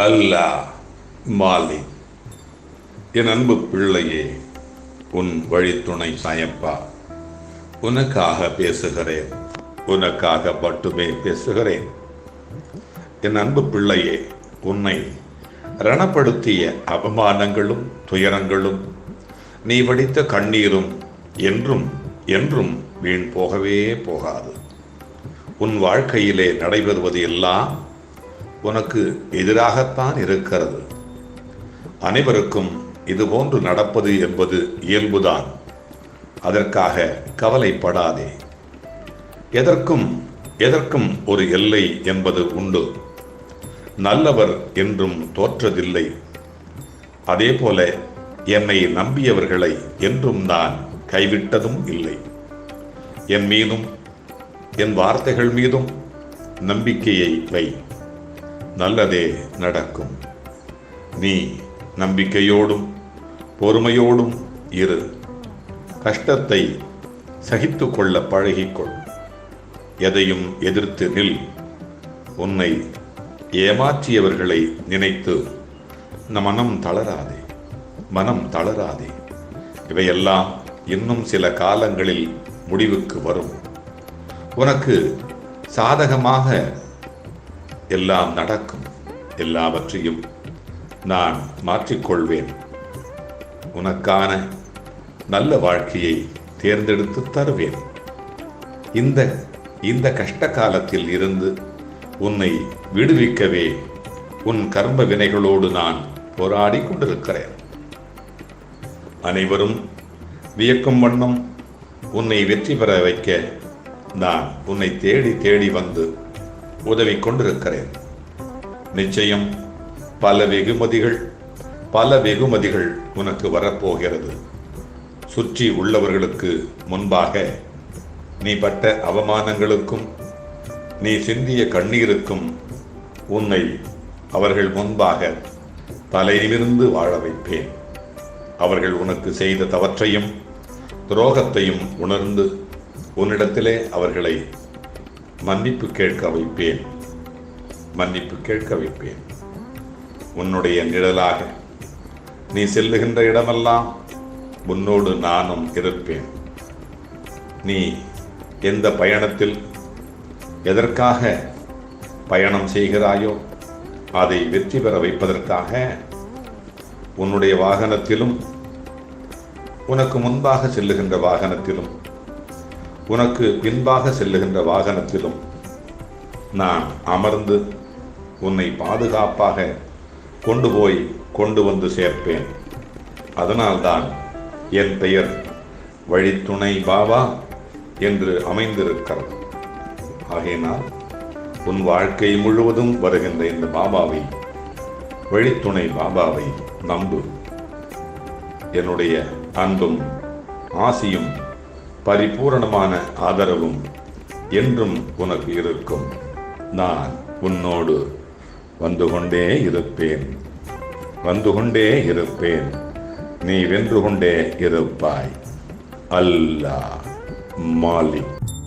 அல்லா மாலி என் அன்பு பிள்ளையே உன் வழித்துணை சாயப்பா. உனக்காக பேசுகிறேன். உனக்காக மட்டுமே பேசுகிறேன். என் அன்பு பிள்ளையே உன்னை ரணப்படுத்திய அவமானங்களும் துயரங்களும் நீ வடித்த கண்ணீரும் என்றும் என்றும் வீண் போகவே போகாது. உன் வாழ்க்கையிலே நடைபெறுவது எல்லாம் உனக்கு எதிராகத்தான் இருக்கிறது. அனைவருக்கும் இதுபோன்று நடப்பது என்பது இயல்புதான். அதற்காக கவலைப்படாதே. எதற்கும் எதற்கும் ஒரு எல்லை என்பது உண்டு. நல்லவர் என்றும் தோற்றதில்லை. அதேபோல என்னை நம்பியவர்களை என்றும் நான் கைவிட்டதும் இல்லை. என் மீதும் என் வார்த்தைகள் மீதும் நம்பிக்கையை வை. நல்லதே நடக்கும். நீ நம்பிக்கையோடும் பொறுமையோடும் இரு. கஷ்டத்தை சகித்து கொள்ள பழகிக்கொள். எதையும் எதிர்த்து நில். உன்னை ஏமாற்றியவர்களை நினைத்து மனம் தளராதே. மனம் தளராதே. இவையெல்லாம் இன்னும் சில காலங்களில் முடிவுக்கு வரும். உனக்கு சாதகமாக எல்லாம் நடக்கும். எல்லாவற்றையும் நான் மாற்றிக்கொள்வேன். உனக்கான நல்ல வாழ்க்கையை தேர்ந்தெடுத்து தருவேன். இந்த இந்த கஷ்ட காலத்தில் இருந்து உன்னை விடுவிக்கவே உன் கர்ம வினைகளோடு நான் போராடி கொண்டிருக்கிறேன். அனைவரும் வியக்கும் வண்ணம் உன்னை வெற்றி பெற வைக்க நான் உன்னை தேடி தேடி வந்து உதவி கொண்டிருக்கிறேன் நிச்சயம் பல வெகுமதிகள் பல வெகுமதிகள் உனக்கு வரப்போகிறது. சுற்றி உள்ளவர்களுக்கு முன்பாக நீ பட்ட அவமானங்களுக்கும் நீ சிந்திய கண்ணீருக்கும் உன்னை அவர்கள் முன்பாக தலையிலிருந்து வாழ வைப்பேன். அவர்கள் உனக்கு செய்த தவற்றையும் துரோகத்தையும் உணர்ந்து உன்னிடத்திலே அவர்களை மன்னிப்பு கேட்க வைப்பேன். மன்னிப்பு கேட்க வைப்பேன். உன்னுடைய நிழலாக நீ செல்லுகின்ற இடமெல்லாம் உன்னோடு நானும் இருப்பேன். நீ எந்த பயணத்தில் எதற்காக பயணம் செய்கிறாயோ அதை வெற்றி பெற வைப்பதற்காக உன்னுடைய வாகனத்திலும் உனக்கு முன்பாக செல்லுகின்ற வாகனத்திலும் உனக்கு பின்பாக செல்லுகின்ற வாகனத்திலும் நான் அமர்ந்து உன்னை பாதுகாப்பாக கொண்டு போய் கொண்டு வந்து சேர்ப்பேன். அதனால்தான் என் பெயர் வழித்துணை பாபா என்று அமைந்திருக்கிறது. ஆகையினால் உன் வாழ்க்கை முழுவதும் வருகின்ற இந்த பாபாவை வழித்துணை பாபாவை நம்பு. என்னுடைய அன்பும் ஆசியும் பரிபூரணமான ஆதரவும் என்றும் உனக்கு இருக்கும். நான் உன்னோடு வந்து கொண்டே இருப்பேன். வந்து கொண்டே இருப்பேன். நீ வென்று கொண்டே இருப்பாய். அல்லாஹ் மாலிக்.